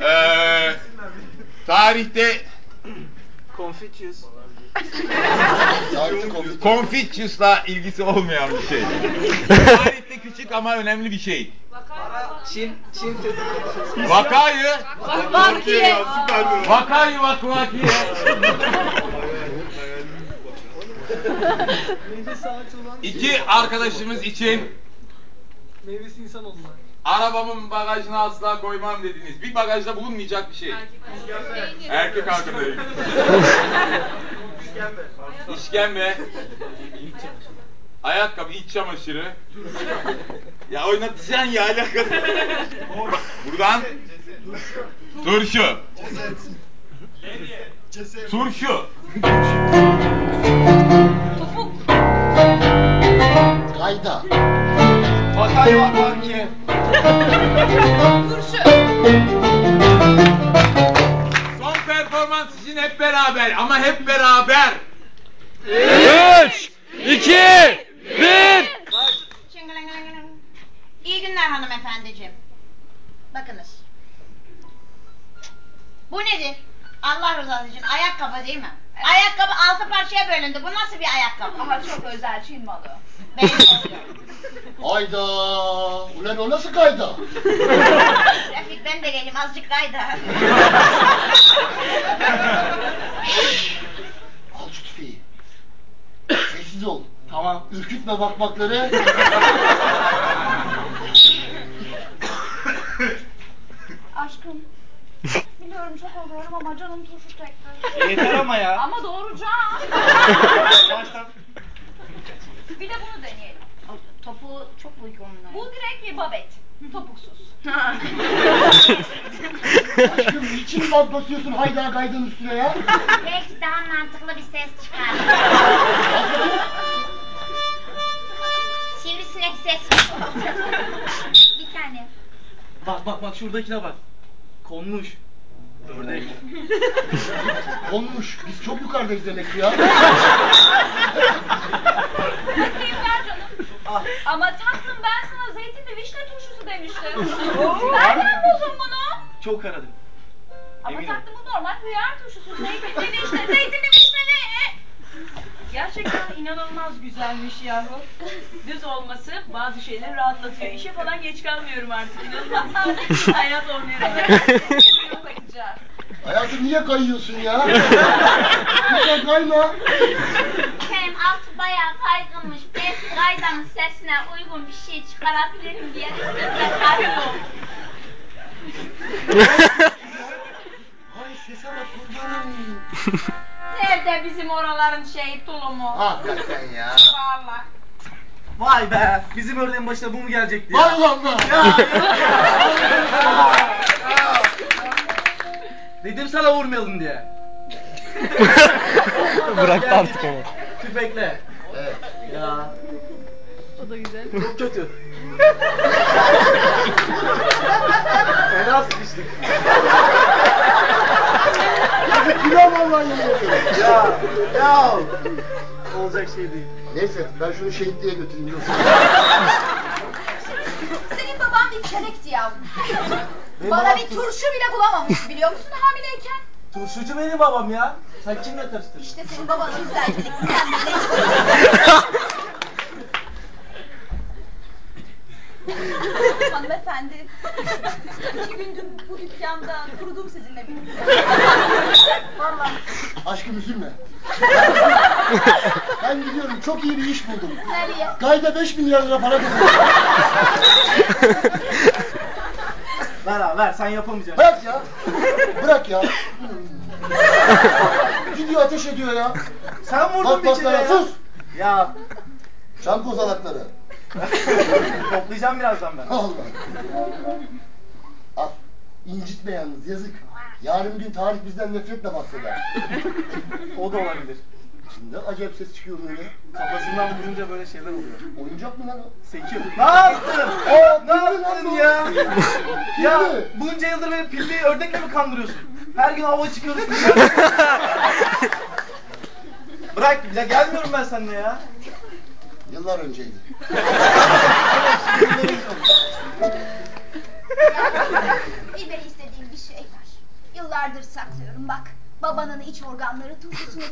Ee, tarihte Confucius. Confucius'la ilgisi olmayan bir şey. tarihte küçük ama önemli bir şey. Çin, Çin Vakayı, Vakiye. vakayı vak vakiye. İki arkadaşımız için meyvesi insan oldular. Arabamın bagajına asla koymam dediniz. Bir bagajda bulunmayacak bir şey. Erkek arkadaşım. İşkembe. Ayakkabı, iç çamaşırı. ya oynatacaksın ya alakalı. Buradan turşu. Turşu. Gayda. Vakay Son performans için hep beraber ama hep beraber. 3, 2, 1. Çıngılıngılıngılın. İyi günler hanımefendiciğim. Bakınız. Bu nedir? Allah rızası için ayakkabı değil mi? Ayakkabı altı parçaya bölündü. Bu nasıl bir ayakkabı? Ama çok özel Çin malı. Benim oluyor. Hayda. Ulan o nasıl gayda? Refik ben de geleyim azıcık kayda. Al şu tüfeği. Sessiz ol. Tamam. Ürkütme bakmakları. Aşkım. Biliyorum çok oluyorum ama canım turşu çekti. Yeter ama ya. Ama doğuracağım. Baştan. Bir de bunu deneyelim. Topu çok uygun. Bu direkt bir babet. Topuksuz. Aşkım niçin bant basıyorsun hayda gaydanın üstüne ya? Belki daha mantıklı bir ses çıkar. Sivrisinek ses. bir tane. Bak bak bak şuradakine bak. Konmuş. Ördek. Olmuş. Biz çok yukarıdayız demek ki ya. Bakayım ver canım. Ah. Ama tatlım ben sana zeytinli vişne turşusu demiştim. Nereden buldun bunu? Çok aradım. Ama Eminim. tatlım bu normal hıyar turşusu. Zeytinli vişne, zeytinli vişne ne? Gerçekten inanılmaz güzelmiş yahu. Düz olması bazı şeyleri rahatlatıyor. İşe falan geç kalmıyorum artık inanılmaz. Hayat oynuyor. Buyurun bakacağız. Hayatım niye kayıyorsun ya? Lütfen kayma. Efendim altı bayağı kaygınmış. Belki kaydanın sesine uygun bir şey çıkarabilirim diye size kayıyorum. Ay sese bak kurbanım. Nerede bizim oraların şeyi tulumu? Hakikaten ya. Vallahi. Vay be. Bizim ördeğin başına bu mu gelecekti ya? Vay. Dedim sana vurmayalım diye. Bırak artık onu. Tüfekle. Evet. Ya. O da güzel. Çok kötü. Fena sıkıştık. Kilo vallahi yemin ediyorum. Ya. Ya. Olacak şey değil. Neyse ben şunu şehitliğe götüreyim. Yoksa... Senin baban bir çelekti yavrum. Benim Bana babam bir tur- turşu bile bulamamış biliyor musun hamileyken? Turşucu benim babam ya. Sen kimle karıştırdın? İşte senin babanın güzellik. Sen de ne? Hanımefendi. İki gündür bu dükkanda kurudum sizinle birlikte. Vallahi. Aşkım üzülme. ben gidiyorum çok iyi bir iş buldum. Nereye? Gayda 5 milyar lira para kazandım. Ver abi ver sen yapamayacaksın. Bırak ya. Bırak ya. Gidiyor ateş ediyor ya. Sen vurdun Bak bir kere ya. sus. Ya. Çam kozalakları. Toplayacağım birazdan ben. Allah. Al. İncitme yalnız yazık. Yarın bir gün tarih bizden nefretle bahseder. O da olabilir. Ne acayip ses çıkıyor böyle. Kafasından vurunca böyle şeyler oluyor. Oyuncak mı lan o? Sekiyor. Ne yaptın? Aa, ne yaptın ya? ya bunca yıldır beni pilli ördekle mi kandırıyorsun? Her gün hava çıkıyorsun. Bırak ya gelmiyorum ben seninle ya. Yıllar önceydi. Bir bey istedi yıllardır saklıyorum bak. Babanın iç organları turşusunu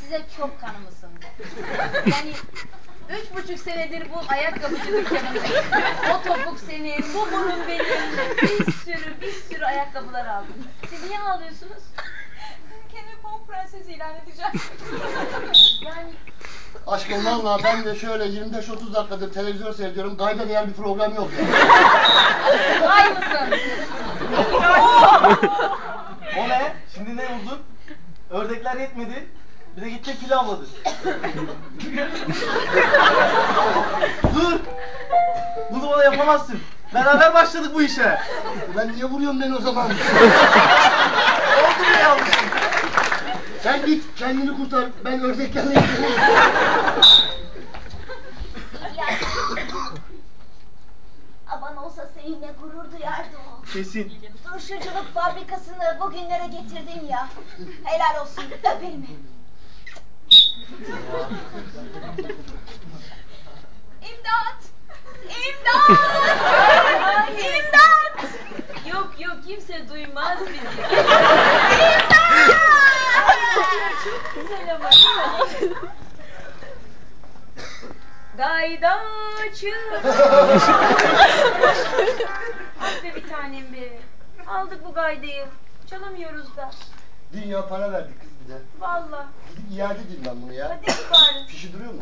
Size çok kanım ısındı. Yani üç buçuk senedir bu ayakkabıcı dükkanındayım. O topuk senin, bu burun benim. Bir sürü bir sürü ayakkabılar aldım. Siz niye ağlıyorsunuz? Pamuk prensesi ilan edeceğim. Yani Aşkım valla ben de şöyle 25-30 dakikadır televizyon seyrediyorum. Kayda değer bir program yok ya. ay mısın? O ne? Şimdi ne buldun? Ördekler yetmedi. Bir de gitti fil avladı. Dur! Bunu bana yapamazsın. Beraber başladık bu işe. Ben niye vuruyorum beni o zaman? Oldu mu yanlışım? Sen git kendini kurtar. Ben ördeklerle ilgileniyorum. Aban olsa seninle gurur duyardı o. Kesin. Turşuculuk fabrikasını bugünlere getirdin ya. Helal olsun öp elimi. İmdat! İmdat! İmdat! Yok yok kimse duymaz bizi. Çok güzel ama. Gaydaçı. ah be bir tanem be. Aldık bu gaydayı. Çalamıyoruz da. Dünya para verdi kız bir de. Valla. Gidip iade edeyim ben bunu ya. Hadi git bari. Fişi duruyor mu?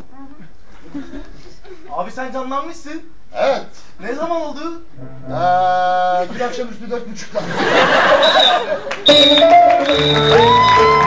Abi sen canlanmışsın. Evet. Ne zaman oldu? Aa, dün akşamüstü dört buçukta.